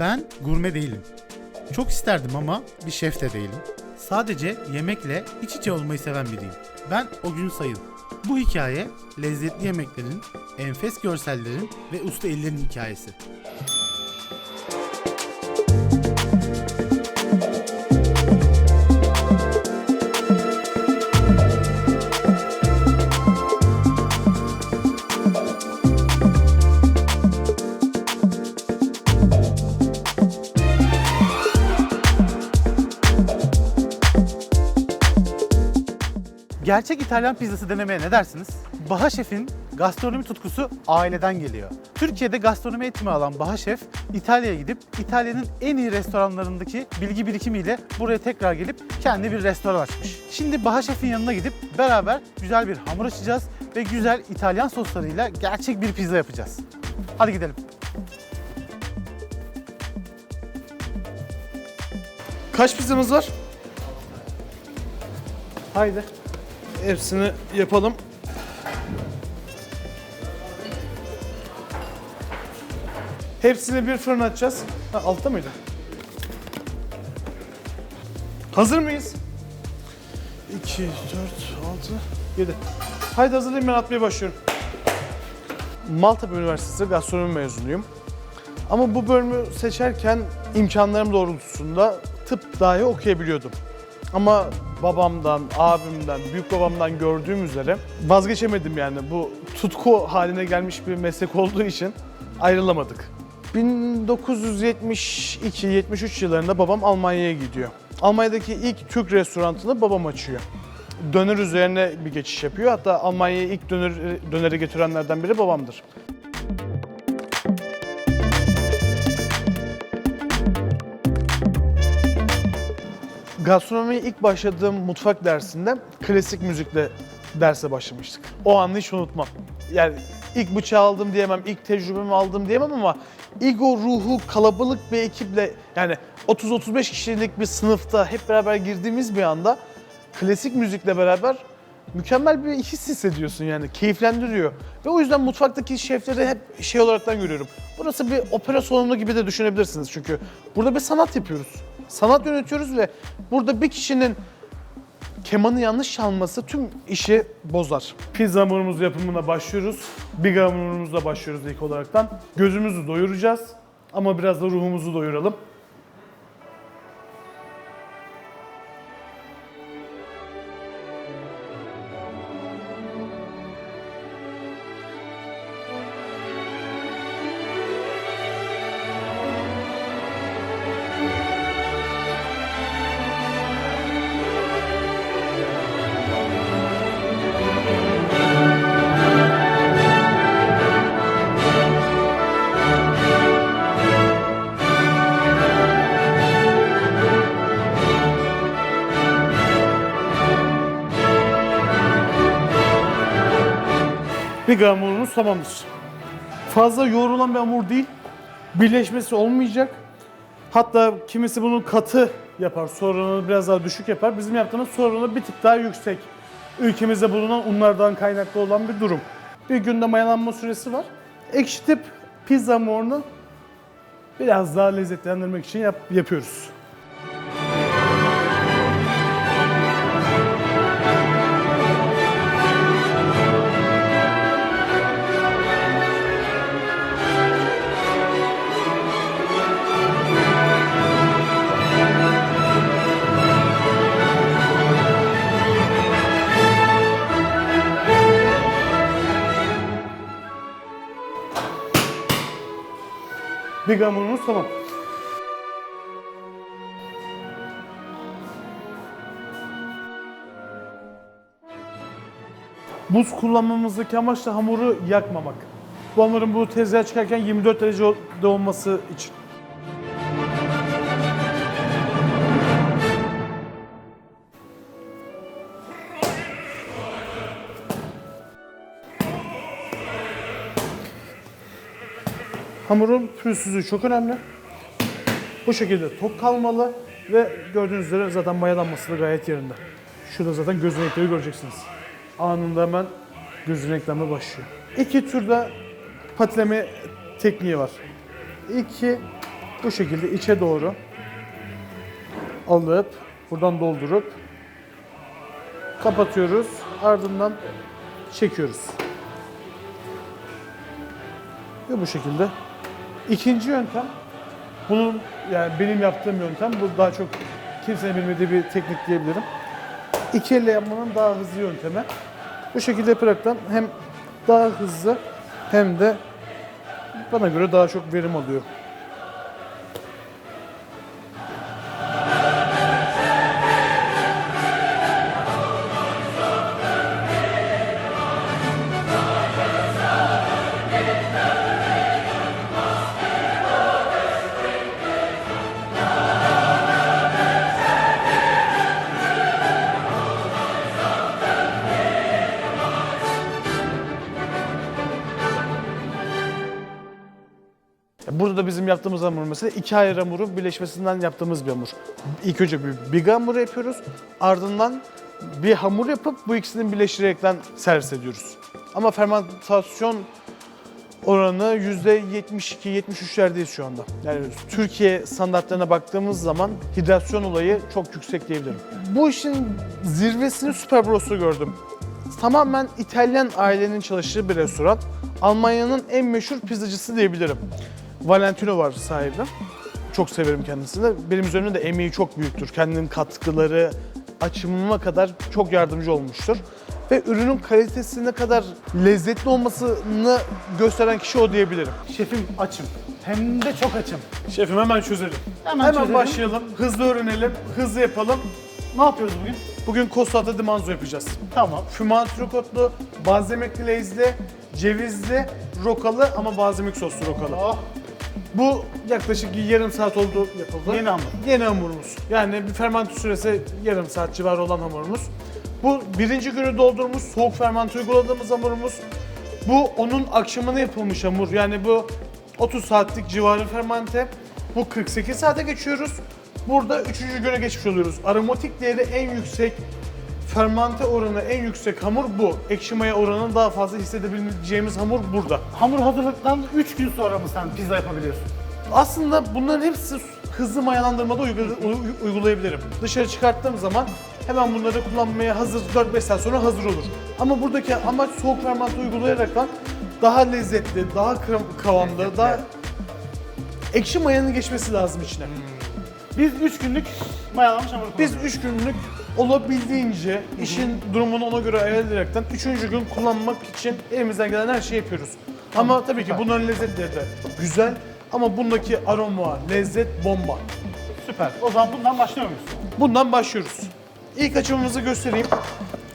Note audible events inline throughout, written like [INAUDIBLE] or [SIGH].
Ben gurme değilim. Çok isterdim ama bir şef de değilim. Sadece yemekle iç içe olmayı seven biriyim. Ben o gün sayın. Bu hikaye lezzetli yemeklerin, enfes görsellerin ve usta ellerin hikayesi. Gerçek İtalyan pizzası denemeye ne dersiniz? Baha Şef'in gastronomi tutkusu aileden geliyor. Türkiye'de gastronomi eğitimi alan Baha Şef, İtalya'ya gidip İtalya'nın en iyi restoranlarındaki bilgi birikimiyle buraya tekrar gelip kendi bir restoran açmış. Şimdi Baha Şef'in yanına gidip beraber güzel bir hamur açacağız ve güzel İtalyan soslarıyla gerçek bir pizza yapacağız. Hadi gidelim. Kaç pizzamız var? Haydi. Hepsini yapalım. Hepsini bir fırına atacağız. Ha, altta mıydı? Hazır mıyız? 2, 4, 6, 7. Haydi hazırlayayım ben atmaya başlıyorum. Maltepe Üniversitesi gastronomi mezunuyum. Ama bu bölümü seçerken imkanlarım doğrultusunda tıp dahi okuyabiliyordum. Ama babamdan, abimden, büyük babamdan gördüğüm üzere vazgeçemedim yani. Bu tutku haline gelmiş bir meslek olduğu için ayrılamadık. 1972-73 yıllarında babam Almanya'ya gidiyor. Almanya'daki ilk Türk restoranını babam açıyor. Döner üzerine bir geçiş yapıyor. Hatta Almanya'ya ilk döner, döneri getirenlerden biri babamdır. Gastronomiye ilk başladığım mutfak dersinde klasik müzikle derse başlamıştık. O anı hiç unutmam. Yani ilk bıçağı aldım diyemem, ilk tecrübemi aldım diyemem ama ilk ruhu kalabalık bir ekiple yani 30-35 kişilik bir sınıfta hep beraber girdiğimiz bir anda klasik müzikle beraber mükemmel bir his hissediyorsun yani keyiflendiriyor. Ve o yüzden mutfaktaki şefleri hep şey olaraktan görüyorum. Burası bir opera salonu gibi de düşünebilirsiniz çünkü burada bir sanat yapıyoruz. Sanat yönetiyoruz ve burada bir kişinin kemanı yanlış çalması tüm işi bozar. Pizza hamurumuz yapımına başlıyoruz. Big hamurumuzla başlıyoruz ilk olaraktan. Gözümüzü doyuracağız ama biraz da ruhumuzu doyuralım. Bir hamurumuz tamamdır. Fazla yoğrulan bir hamur değil. Birleşmesi olmayacak. Hatta kimisi bunu katı yapar, sorunu biraz daha düşük yapar. Bizim yaptığımız sorunu bir tık daha yüksek. Ülkemizde bulunan unlardan kaynaklı olan bir durum. Bir günde mayalanma süresi var. Ekşitip pizza hamurunu biraz daha lezzetlendirmek için yap- yapıyoruz. Bir hamurumuz tamam. Buz kullanmamızdaki amaç da hamuru yakmamak. Bu hamurun bu tezgaha çıkarken 24 derecede olması için. Hamurun pürüzsüzlüğü çok önemli. Bu şekilde tok kalmalı ve gördüğünüz üzere zaten mayalanması da gayet yerinde. Şurada zaten göz renkleri göreceksiniz. Anında hemen göz renklenme başlıyor. İki türde patileme tekniği var. İki bu şekilde içe doğru alıp buradan doldurup kapatıyoruz. Ardından çekiyoruz. Ve bu şekilde. İkinci yöntem bunun yani benim yaptığım yöntem bu daha çok kimsenin bilmediği bir teknik diyebilirim. İki elle yapmanın daha hızlı yöntemi. Bu şekilde yaparaktan hem daha hızlı hem de bana göre daha çok verim alıyor. Yaptığımız hamur mesela iki ayrı hamurun birleşmesinden yaptığımız bir hamur. İlk önce bir big hamur yapıyoruz. Ardından bir hamur yapıp bu ikisini birleştirerekten servis ediyoruz. Ama fermentasyon oranı %72-73'lerdeyiz şu anda. Yani Türkiye standartlarına baktığımız zaman hidrasyon olayı çok yüksek diyebilirim. Bu işin zirvesini Super Bros'ta gördüm. Tamamen İtalyan ailenin çalıştığı bir restoran. Almanya'nın en meşhur pizzacısı diyebilirim. Valentino var sahibi. Çok severim kendisini. Benim üzerimde de emeği çok büyüktür. Kendinin katkıları, açımıma kadar çok yardımcı olmuştur. Ve ürünün kalitesine kadar lezzetli olmasını gösteren kişi o diyebilirim. Şefim açım. Hem de çok açım. Şefim hemen çözelim. Hemen Hemen, çözelim. başlayalım. Hızlı öğrenelim, hızlı yapalım. Ne yapıyoruz bugün? Bugün Costata di Manzo yapacağız. Tamam. Füman trikotlu, balzamik glazeli, cevizli, rokalı ama balzamik soslu rokalı. Oh, Bu yaklaşık yarım saat oldu yapıldı. Yeni hamur. Yeni hamurumuz. Yani bir fermente süresi yarım saat civarı olan hamurumuz. Bu birinci günü doldurmuş, soğuk fermente uyguladığımız hamurumuz. Bu onun akşamına yapılmış hamur. Yani bu 30 saatlik civarı fermente. Bu 48 saate geçiyoruz. Burada üçüncü güne geçmiş oluyoruz. Aromatik değeri en yüksek, fermente oranı en yüksek hamur bu. Ekşi maya oranını daha fazla hissedebileceğimiz hamur burada. hamur hazırlıktan 3 gün sonra mı sen pizza yapabiliyorsun? Aslında bunların hepsi hızlı mayalandırmada uygula- uy- uygulayabilirim. Dışarı çıkarttığım zaman hemen bunları kullanmaya hazır 4-5 saat sonra hazır olur. Ama buradaki amaç soğuk fermente uygulayaraktan daha lezzetli, daha kıvam- kıvamlı, daha ekşi mayanın geçmesi lazım içine. Biz 3 günlük mayalanmış hamur Biz kullanıyoruz. 3 günlük olabildiğince işin durumunu ona göre ayarlayaraktan 3. gün kullanmak için elimizden gelen her şeyi yapıyoruz. Ama tabii ki bunların lezzetleri de güzel ama bundaki aroma, lezzet bomba. Süper. O zaman bundan başlıyor muyuz? Bundan başlıyoruz. İlk açımımızı göstereyim.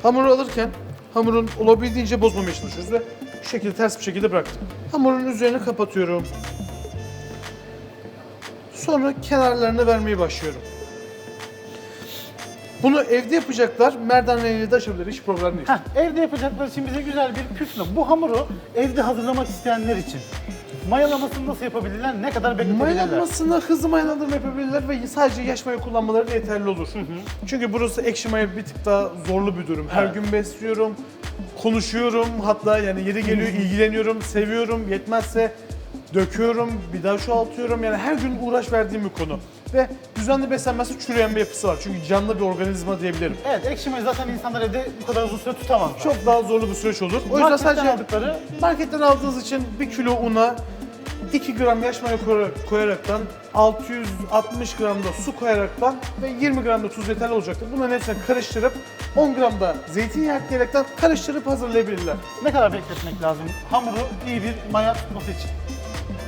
Hamuru alırken hamurun olabildiğince bozmamaya çalışıyoruz ve şu şekilde ters bir şekilde bıraktım. Hamurun üzerini kapatıyorum. Sonra kenarlarını vermeye başlıyorum. Bunu evde yapacaklar. Merdaneyle de açabilir. Hiç problem değil. Heh, evde yapacaklar için bize güzel bir püf nokta. Bu hamuru evde hazırlamak isteyenler için mayalamasını nasıl yapabilirler, ne kadar bekletebilirler? Mayalanmasını hızlı mayalandırma yapabilirler ve sadece yaş maya kullanmaları da yeterli olur. Çünkü burası ekşi maya bir tık daha zorlu bir durum. Her Evet. gün besliyorum, konuşuyorum hatta yani yeri geliyor ilgileniyorum, seviyorum. Yetmezse döküyorum, bir daha çoğaltıyorum. Yani her gün uğraş verdiğim bir konu. Ve düzenli beslenmezse çürüyen bir yapısı var. Çünkü canlı bir organizma diyebilirim. Evet, ekşi mayayı zaten insanlar evde bu kadar uzun süre tutamazlar. Çok daha zorlu bir süreç olur. O yüzden Marketten sadece aldıkları Marketten aldığınız için 1 kilo una 2 gram yaş maya koyarak, koyaraktan 660 gram da su koyaraktan ve 20 gram da tuz yeterli olacaktır. Bunların hepsini karıştırıp 10 gram da zeytinyağı ekleyerekten karıştırıp hazırlayabilirler. ne kadar bekletmek lazım hamuru iyi bir maya tutması için?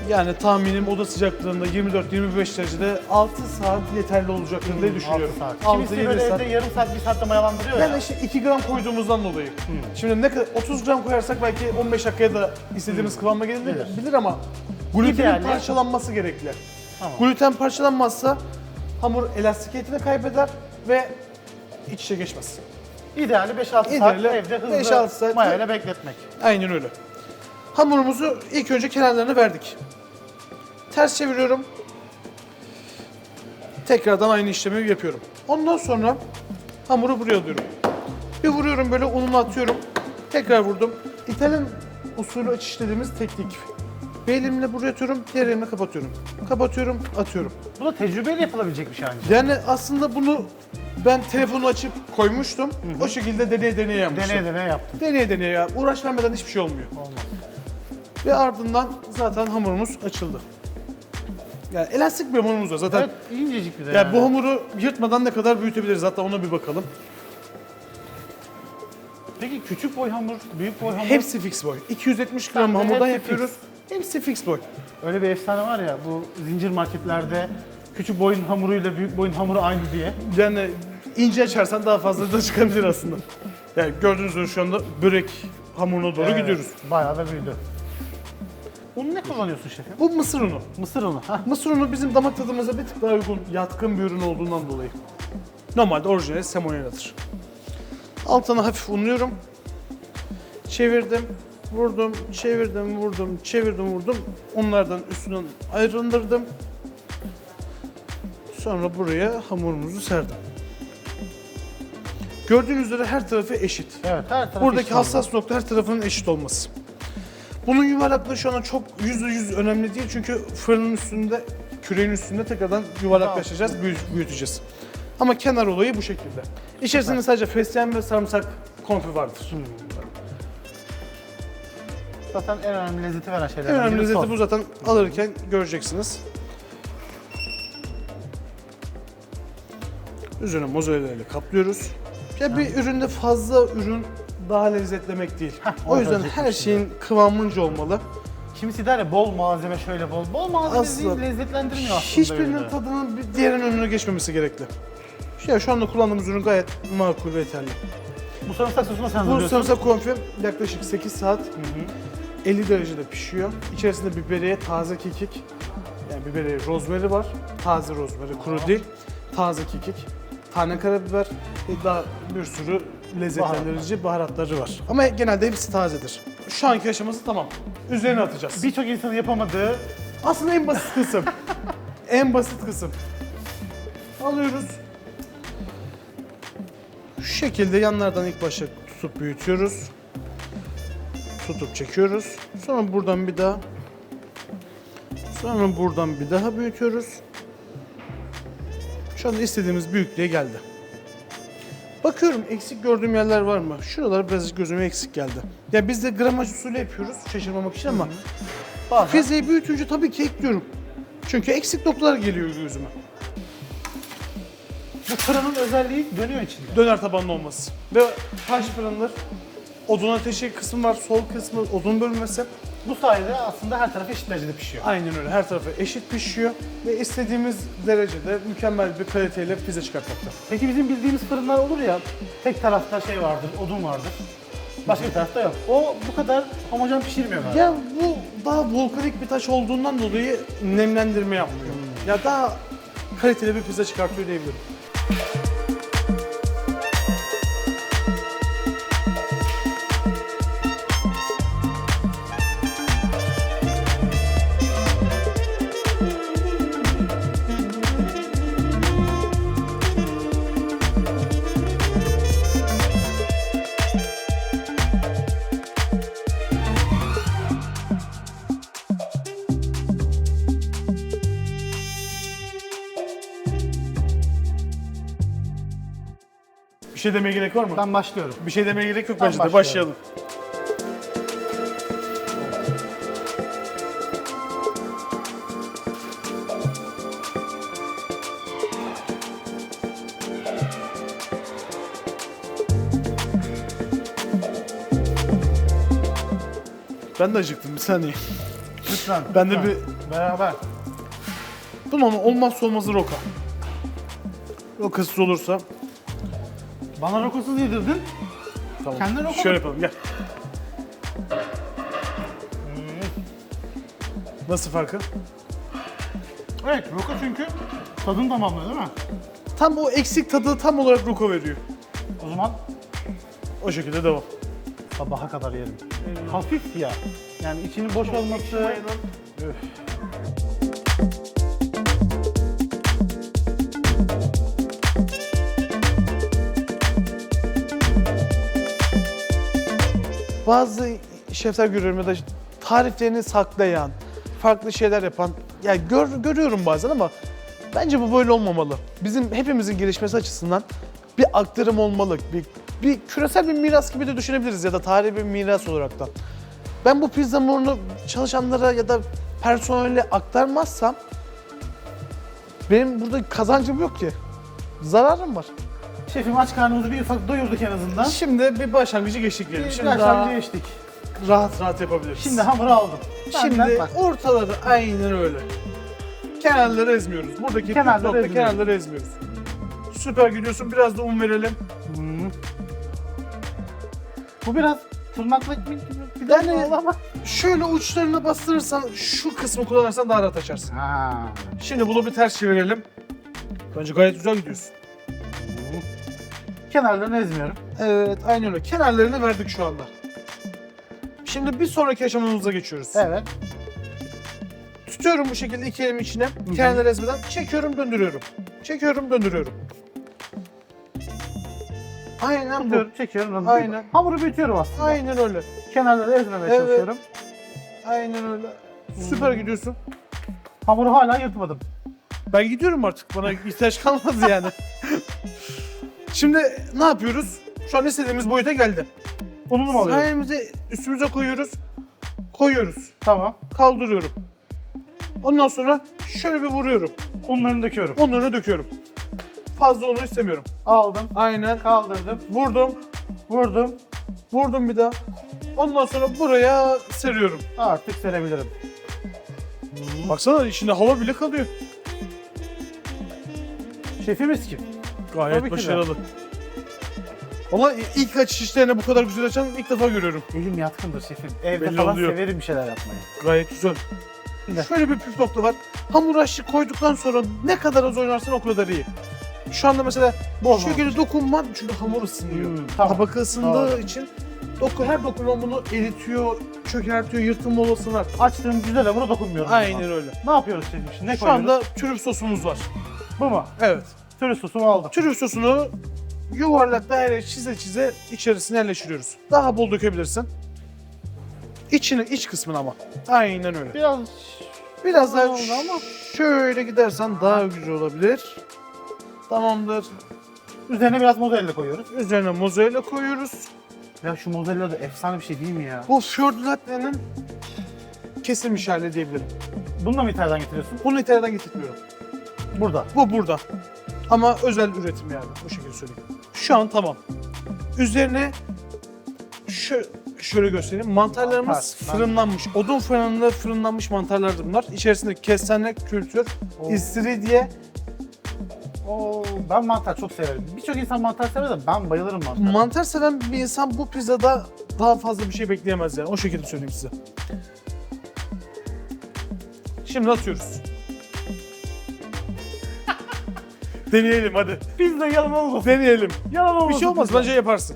Yani tahminim oda sıcaklığında 24-25 derecede 6 saat yeterli olacaktır diye düşünüyorum. 6 saat. Kimisi 6-7 böyle saat. evde yarım saat, bir saatte mayalandırıyor ya. Yani işte 2 gram koyduğumuzdan dolayı. Şimdi ne kadar 30 gram koyarsak belki 15 dakikaya da istediğimiz kıvama gelebilir bilir ama glutenin İdeali- parçalanması gerekli. Tamam. Gluten parçalanmazsa hamur elastikiyetini kaybeder ve iç içe geçmez. İdeali 5-6 saat İdeali evde hızlı 5-6 saat. mayayla bekletmek. Aynen öyle. Hamurumuzu ilk önce kenarlarını verdik. Ters çeviriyorum. Tekrardan aynı işlemi yapıyorum. Ondan sonra hamuru buraya alıyorum. Bir vuruyorum böyle ununu atıyorum. Tekrar vurdum. İtalyan usulü açış dediğimiz teknik. Bir elimle buraya atıyorum, diğer elimle kapatıyorum. Kapatıyorum, atıyorum. Bu da tecrübeyle yapılabilecek bir şey ancak. Yani aslında bunu ben telefonu açıp koymuştum. O şekilde deneye deneye yapmıştım. Deneye deneye yaptım. Deneye deneye ya. Uğraş vermeden hiçbir şey olmuyor. Olmaz. Ve ardından zaten hamurumuz açıldı. Yani elastik bir hamurumuz var zaten. Evet, incecik bir de Yani bu hamuru yırtmadan ne kadar büyütebiliriz hatta ona bir bakalım. Peki küçük boy hamur, büyük boy hamur. Hepsi fix boy. 270 gram Tamam, hamurdan hepsi yapıyoruz. Hepsi fix boy. Öyle bir efsane var ya bu zincir marketlerde küçük boyun hamuruyla büyük boyun hamuru aynı diye. Yani ince açarsan daha fazla da çıkabilir aslında. Yani gördüğünüz gibi şu anda börek hamuruna doğru Evet, gidiyoruz. Bayağı da büyüdü. Unu ne kullanıyorsun şefim? Bu mısır unu. Mısır unu. Hah. Mısır unu bizim damak tadımıza bir tık daha uygun, yatkın bir ürün olduğundan dolayı. Normalde orijinali semolinadır. Altına hafif unluyorum. Çevirdim, vurdum, çevirdim, vurdum, çevirdim, vurdum. Onlardan üstünden ayrındırdım. Sonra buraya hamurumuzu serdim. Gördüğünüz üzere her tarafı eşit. Evet her taraf Buradaki eşit oldu. hassas nokta her tarafının eşit olması. Bunun yuvarlaklığı şu an çok yüzde yüz önemli değil çünkü fırının üstünde, küreğin üstünde tekrardan yuvarlaklaşacağız, büyü- büyüteceğiz. Ama kenar olayı bu şekilde. İçerisinde sadece fesleğen ve sarımsak konfi vardır. Zaten en önemli lezzeti veren şeylerden En önemli biri lezzeti sos. bu zaten alırken göreceksiniz. Üzerine mozzarella ile kaplıyoruz. Ya bir üründe fazla ürün daha lezzetlemek değil. o onu yüzden her şimdi. şeyin kıvamınca olmalı. Kimisi der ya bol malzeme şöyle bol. Bol malzeme değil, lezzetlendirmiyor aslında Hiçbirinin ürünü. tadının bir diğerinin önüne geçmemesi gerekli. Ya şu anda kullandığımız ürün gayet makul ve yeterli. Bu sarımsak sosunu sen Bu sarımsak konfi yaklaşık 8 saat 50 derecede pişiyor. İçerisinde biberiye, taze kekik, yani biberiye, rozmeri var. Taze rozmeri, kuru değil. Taze kekik, tane karabiber ve daha bir sürü lezzetlendirici baharatları var. Ama genelde hepsi tazedir. Şu anki aşaması tamam. Üzerine atacağız. Birçok insanın yapamadığı Aslında en basit kısım. [LAUGHS] en basit kısım. Alıyoruz. Şu şekilde yanlardan ilk başta tutup büyütüyoruz. Tutup çekiyoruz. Sonra buradan bir daha. Sonra buradan bir daha büyütüyoruz. Şu anda istediğimiz büyüklüğe geldi. Bakıyorum eksik gördüğüm yerler var mı? Şuralar biraz gözüme eksik geldi. Ya biz de gramaj usulü yapıyoruz şaşırmamak için ama bazen Fezeyi büyütünce tabii ki ekliyorum. Çünkü eksik noktalar geliyor gözüme. bu fırının özelliği dönüyor içinde. Döner tabanlı olması. Ve taş fırındır. Odun ateşi kısmı var, sol kısmı odun bölmesi. Bu sayede aslında her taraf eşit derecede pişiyor. Aynen öyle. Her tarafı eşit pişiyor ve istediğimiz derecede mükemmel bir kaliteyle pizza çıkartmakta. Peki bizim bildiğimiz fırınlar olur ya, tek tarafta şey vardır, odun vardır. Başka bir tarafta yok. O bu kadar homojen pişirmiyor galiba. Ya bu daha volkanik bir taş olduğundan dolayı nemlendirme yapmıyor. Ya daha kaliteli bir pizza çıkartıyor diyebilirim. Şey demeye gerek var mı? Ben başlıyorum. Bir şey demeye gerek yok Ben bence de. başlıyorum. Başlayalım. Ben de acıktım bir saniye. Lütfen. Ben de lütfen. bir- Beraber. Bunun olmazsa olmazı roka. Rokasız olursa Bana rokosuz yedirdin. tamam. Kendin roka Şöyle yapalım gel. Nasıl farkı? Evet, roka çünkü tadını tamamlıyor değil mi? Tam o eksik tadı tam olarak roka veriyor. O zaman O şekilde devam. sabaha kadar yerim. Hafif ya. Yani içinin boş olması... Üf. Bazı şefler görüyorum ya da tariflerini saklayan, farklı şeyler yapan, ya gör, görüyorum bazen ama bence bu böyle olmamalı. Bizim hepimizin gelişmesi açısından bir aktarım olmalı. Bir, bir küresel bir miras gibi de düşünebiliriz ya da tarihi bir miras olarak da. Ben bu pizza hamurunu çalışanlara ya da personele aktarmazsam benim burada kazancım yok ki. Zararım var. Şefim aç karnımızı bir ufak doyurduk en azından. Şimdi bir başlangıcı geçtik diyelim. Şimdi Şimdi daha geçtik. rahat rahat yapabiliriz. Şimdi hamuru aldım. Şimdi bak. ortaları aynen öyle. Kenarları ezmiyoruz. Buradaki Kenarları kenarları, nokta ezmiyoruz. kenarları ezmiyoruz. Süper gidiyorsun. Biraz da un verelim. Bu biraz tırnakla bir Yani- yani... Şöyle uçlarına bastırırsan, şu kısmı kullanırsan daha rahat açarsın. Ha. Şimdi bunu bir ters çevirelim. Bence gayet güzel gidiyorsun. Kenarlarını ezmiyorum. Evet, aynen öyle. Kenarlarını verdik şu anda. Şimdi bir sonraki aşamamıza geçiyoruz. Evet. Tutuyorum bu şekilde iki elimi içine. Kenarları ezmeden çekiyorum, döndürüyorum. Çekiyorum, döndürüyorum. Aynen bu. Tutuyorum, çekiyorum. Aynen. Hamuru büyütüyorum aslında. Aynen öyle. Kenarları ezmemeye Evet. çalışıyorum. Aynen öyle. Süper gidiyorsun. Hamuru hala yırtmadım. Ben gidiyorum artık. Bana ihtiyaç kalmaz yani. [LAUGHS] Şimdi ne yapıyoruz? Şu an istediğimiz boyuta geldi. Ununu mu alıyorum? Elimizi üstümüze koyuyoruz. Koyuyoruz. Tamam. Kaldırıyorum. Ondan sonra şöyle bir vuruyorum. Unlarını döküyorum. Onları döküyorum. Fazla onu istemiyorum. Aldım. Aynen. Kaldırdım. Vurdum. Vurdum. Vurdum bir daha. Ondan sonra buraya seriyorum. Artık serebilirim. Baksana içinde hava bile kalıyor. Şefimiz kim? Gayet Tabii ki de. başarılı. Valla ilk açış işlerine bu kadar güzel açan ilk defa görüyorum. Elim yatkındır şefim. Evde Belli falan oluyor. severim bir şeyler yapmayı. Gayet güzel. Güzel. Şöyle bir püf nokta var. Hamur haşlı koyduktan sonra ne kadar az oynarsan o kadar iyi. Şu anda mesela bu Bozmamış. şekilde dokunman çünkü hamur ısınıyor. Hmm, tamam. Tabaka ısındığı Doğru. için doku, her dokunma bunu eritiyor, çökertiyor, yırtılma olasılığı var. Açtığım güzel hamura dokunmuyorum. Aynen öyle. Ne yapıyoruz şefim şimdi? Ne Şu koyuyoruz? anda trüf sosumuz var. Bu mu? Evet. Türü sosumu aldım. Trüf sosunu yuvarlak daire çize çize içerisine yerleştiriyoruz. Daha bol dökebilirsin. İçine, iç kısmını ama. Aynen öyle. Biraz Biraz daha oldu ama. şöyle gidersen daha güzel olabilir. Tamamdır. üzerine biraz mozzarella koyuyoruz. Üzerine mozzarella koyuyoruz. Ya şu mozzarella da efsane bir şey değil mi ya? Bu fiordlatte'nin kesilmiş hali diyebilirim. Bunu da mı İtalya'dan getiriyorsun? Bunu İtalya'dan getirmiyorum. Burada. Bu burada. Ama özel üretim yani. Bu şekilde söyleyeyim. Şu an tamam. Üzerine şu şöyle göstereyim. Mantarlarımız Mantar, fırınlanmış. Odun fırınında fırınlanmış mantarlardır bunlar. İçerisinde kestane, kültür, Oo. istiridye, Oo, ben mantar çok severim. Birçok insan mantar sever de ben bayılırım mantara. Mantar seven bir insan bu pizzada daha fazla bir şey bekleyemez yani. O şekilde söyleyeyim size. Şimdi atıyoruz. Deneyelim hadi. Pizza yalan olmasın. Deneyelim. Yalan olmasın. Bir şey olmaz bence yaparsın.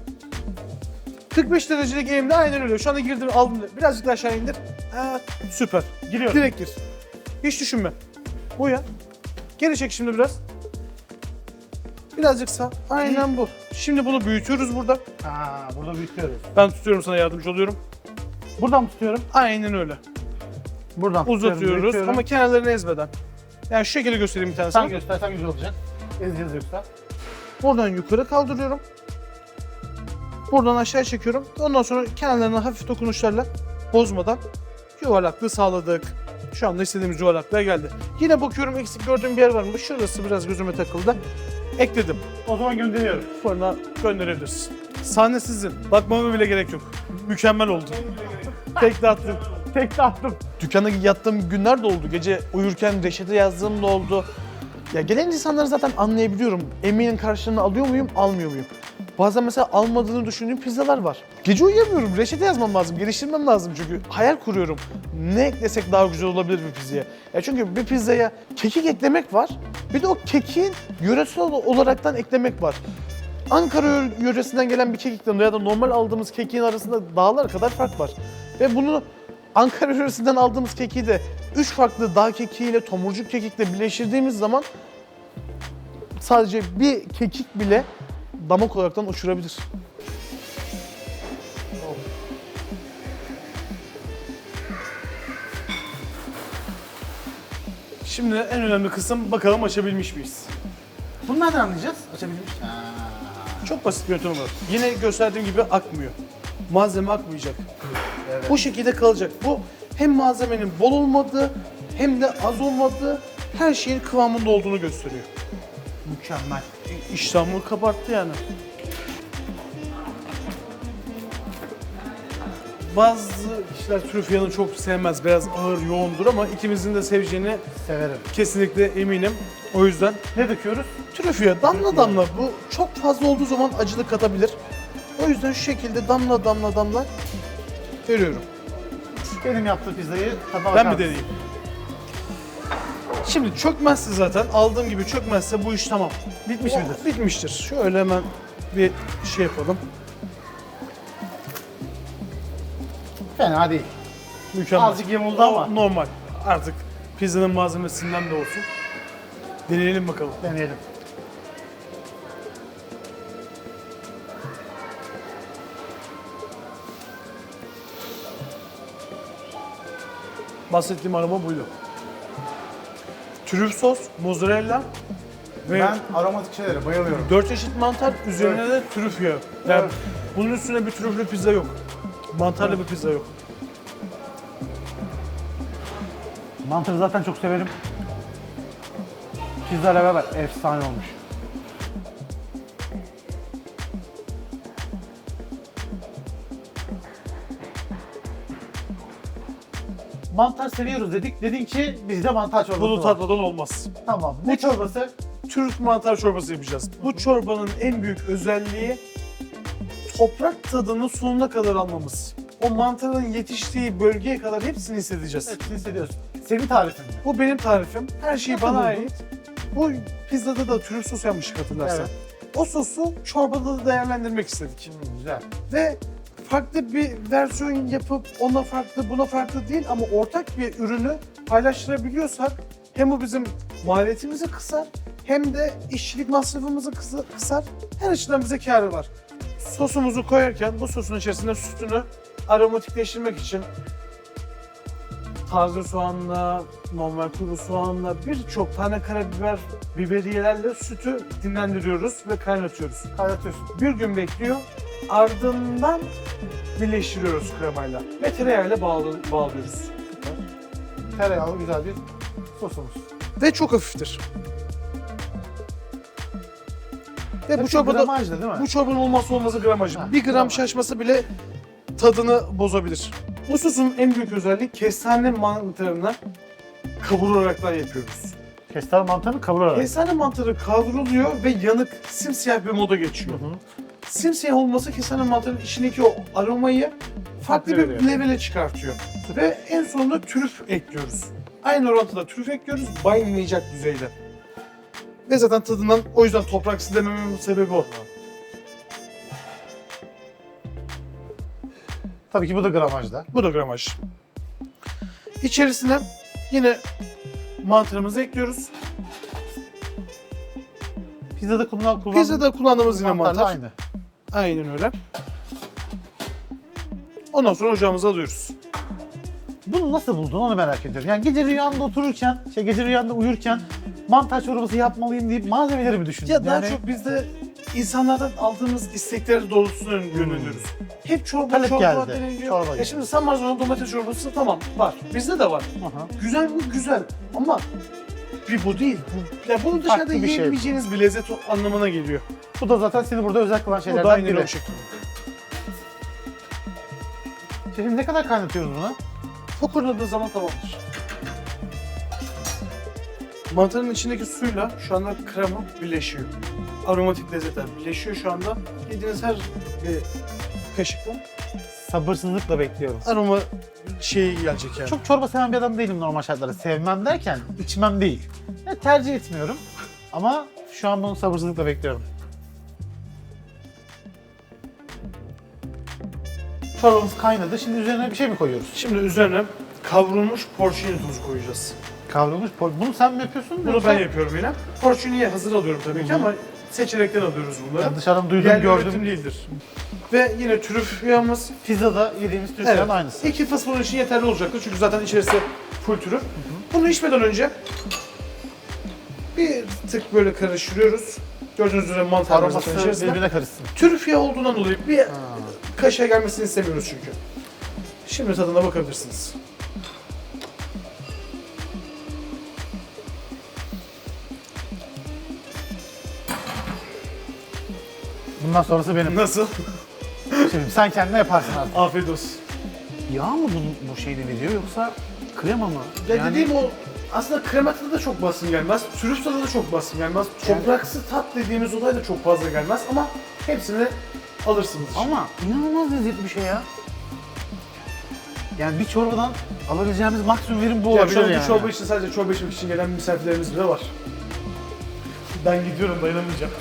45 derecelik eğimde aynen öyle. Şu anda girdim aldım. Birazcık daha aşağı indir. Ha, süper. Giriyor. Direkt gir. Hiç düşünme. Bu ya. Geri çek şimdi biraz. Birazcık sağ. Aynen bu. Şimdi bunu büyütüyoruz burada. Aa, burada büyütüyoruz. Ben tutuyorum sana yardımcı oluyorum. Buradan tutuyorum. Aynen öyle. Buradan tutuyorum, Uzatıyoruz büyütüyorum. ama kenarlarını ezmeden. Yani şu şekilde göstereyim bir sen tanesini. göstersen güzel olacak. Ezeceğiz yoksa. Buradan yukarı kaldırıyorum. Buradan aşağı çekiyorum. Ondan sonra kenarlarına hafif dokunuşlarla bozmadan yuvarlaklığı sağladık. Şu anda istediğimiz yuvarlaklığa geldi. Yine bakıyorum eksik gördüğüm bir yer var mı? Şurası biraz gözüme takıldı. Ekledim. O zaman gönderiyorum. Fırına gönderebilirsin. Sahne sizin. Bakmama bile gerek yok. Mükemmel oldu. Tek de attım. Tek de attım. Dükkanda yattığım günler de oldu. Gece uyurken reçete yazdığım da oldu. Ya gelen insanları zaten anlayabiliyorum. Emeğin karşılığını alıyor muyum, almıyor muyum? Bazen mesela almadığını düşündüğüm pizzalar var. Gece uyuyamıyorum. Reçete yazmam lazım, geliştirmem lazım çünkü. Hayal kuruyorum. Ne eklesek daha güzel olabilir bir pizzaya? Ya çünkü bir pizzaya kekik eklemek var. Bir de o kekiğin yöresel olaraktan eklemek var. Ankara yö- yöresinden gelen bir kekikten ya da normal aldığımız kekiğin arasında dağlar kadar fark var. Ve bunu Ankara yöresinden aldığımız kekiği de üç farklı dağ kekiğiyle, tomurcuk kekikle birleştirdiğimiz zaman sadece bir kekik bile damak olaraktan uçurabilir. Şimdi en önemli kısım bakalım açabilmiş miyiz? Bunu nereden anlayacağız? Açabilmiş. Çok basit bir yöntem var. Yine gösterdiğim gibi akmıyor. Malzeme akmayacak. Bu şekilde kalacak. Bu hem malzemenin bol olmadığı hem de az olmadığı her şeyin kıvamında olduğunu gösteriyor. Mükemmel. İştahımı kabarttı yani. Bazı kişiler trüf yanı çok sevmez. Biraz ağır, yoğundur ama ikimizin de seveceğini Severim. kesinlikle eminim. O yüzden Ne döküyoruz? trüf yağı damla damla bu çok fazla olduğu zaman acılık katabilir. O yüzden şu şekilde damla damla damla veriyorum. Benim yaptığım pizzayı tadına Ben bakar bir mısın? deneyeyim. Şimdi çökmezse zaten aldığım gibi çökmezse bu iş tamam. Bitmiş midir? Bitmiştir. Şöyle hemen bir şey yapalım. Fena değil. Mükemmel. Azıcık yamuldu ama. Normal. Artık pizzanın malzemesinden de olsun. Deneyelim bakalım. Deneyelim. Bahsettiğim aroma buydu. Trüf sos, mozzarella ve Ben aromatik şeylere bayılıyorum. 4 çeşit mantar, üzerine de trüf yağı. Yani Evet. bunun üstüne bir trüflü pizza yok. Mantarlı bir pizza yok. Mantarı zaten çok severim. Pizza beraber efsane olmuş. Mantar seviyoruz dedik. Dedin ki bizde mantar çorbası Bunu var. tatmadan olmaz. Tamam. Ne çorbası? Türk mantar çorbası yapacağız. Bu çorbanın en büyük özelliği toprak tadını sonuna kadar almamız. O mantarın yetiştiği bölgeye kadar hepsini hissedeceğiz. Hepsini hissediyorsun. Senin tarifin mi? Bu benim tarifim. Her şey Nasıl bana buldun? ait. Bu pizzada da trüf sos yapmıştık hatırlarsan. Evet. O sosu çorbada da değerlendirmek istedik. Güzel. Ve farklı bir versiyon yapıp ona farklı buna farklı değil ama ortak bir ürünü paylaştırabiliyorsak hem bu bizim maliyetimizi kısar hem de işçilik masrafımızı kısa- kısar. Her açıdan bize kârı var. Sosumuzu koyarken bu sosun içerisine sütünü aromatikleştirmek için taze soğanla, normal kuru soğanla birçok tane karabiber, biberiyelerle sütü dinlendiriyoruz ve kaynatıyoruz Kaynatıyorsun. bir gün bekliyor. Ardından birleştiriyoruz kremayla ve tereyağıyla bağlı, bağlıyoruz. Tereyağlı güzel bir sosumuz. Ve çok hafiftir. Ve bu çorbada gramajlı değil mi? bu çorbanın olmazsa olmazı gramajı. Ha, bir gram gramaj. şaşması bile tadını bozabilir. Bu sosun en büyük özelliği kestane mantarını kavuraraktan yapıyoruz. Kestane mantarını kavurarak. Kestane mantarı kavruluyor ve yanık, simsiyah bir moda geçiyor. Simsiyah olması kestane mantarının içindeki o aromayı farklı bir veriyor. levele çıkartıyor. Ve en sonunda trüf ekliyoruz. Aynı orantıda trüf ekliyoruz, baymayacak düzeyde. Ve zaten tadından o yüzden topraksız demememin sebebi o. Tabii ki bu da gramajda. Bu da gramaj. İçerisine yine mantarımızı ekliyoruz. Pizzada kullan Pizzada kullandığımız yine mantar. aynı. Aynen öyle. Ondan sonra ocağımıza alıyoruz. Bunu nasıl buldun onu merak ediyorum. Yani gece rüyanda otururken, şey gece rüyanda uyurken mantar çorbası yapmalıyım deyip malzemeleri mi düşündün? Ya daha yani, çok biz de insanlardan aldığımız istekler doğrultusunda yöneliyoruz. Hep çorba Talep çorba geldi. deniliyor. Çorba geldi. şimdi San Marzo'nun domates çorbası tamam var. Bizde de var. Aha. Güzel mi? Güzel. Ama bir bu değil. Bu, ya bunu dışarıda Farklı bir şey. yiyebileceğiniz bir lezzet anlamına geliyor. Bu da zaten seni burada özel kılan Bu şeylerden da aynen biri. o şekilde. Şimdi ne kadar kaynatıyoruz bunu? Fokurladığı zaman tamamdır. Mantarın içindeki suyla şu anda krema birleşiyor. Aromatik lezzetler birleşiyor şu anda. Yediğiniz her bir kaşıkla Sabırsızlıkla bekliyorum. aroma şeyi gelecek yani. Çok çorba seven bir adam değilim normal şartlarda. Sevmem derken içmem değil. Ya, tercih etmiyorum. Ama şu an bunu sabırsızlıkla bekliyorum. Çorbamız kaynadı. Şimdi üzerine bir şey mi koyuyoruz? Şimdi üzerine kavrulmuş porcini tuzu koyacağız. Kavrulmuş pol. Bunu sen mi yapıyorsun? Bunu yoksa- ben yapıyorum yine. Porcini'yi hazır alıyorum tabii ki ama seçenekten alıyoruz bunları. Ya dışarıdan duydum, Yerli gördüm. üretim değildir. Ve yine trüf yağımız. Pizzada yediğimiz Türk Evet. aynısı. İki fısfırın için yeterli olacaktır çünkü zaten içerisi full trüf. Bunu içmeden önce bir tık böyle karıştırıyoruz. Gördüğünüz üzere mantar var zaten Aroması içerisinde. birbirine karışsın. Türfiye olduğundan dolayı bir kaşığa gelmesini istemiyoruz çünkü. Şimdi tadına bakabilirsiniz. Bundan sonrası benim. Nasıl? Şimdi sen kendine yaparsın artık. Afiyet olsun. Yağ mı bu, bu şeyde veriyor yoksa krema mı? Ya dediğim o aslında krema tadı da çok baskın gelmez. Trüf tadı da çok baskın gelmez. Topraksı tat dediğimiz olay da çok fazla gelmez ama hepsini alırsınız. ama inanılmaz lezzetli bir şey ya. Yani bir çorbadan alabileceğimiz maksimum verim bu Ya olabilir an yani. çorba için sadece çorba içmek için gelen misafirlerimiz bile var. Ben gidiyorum dayanamayacağım.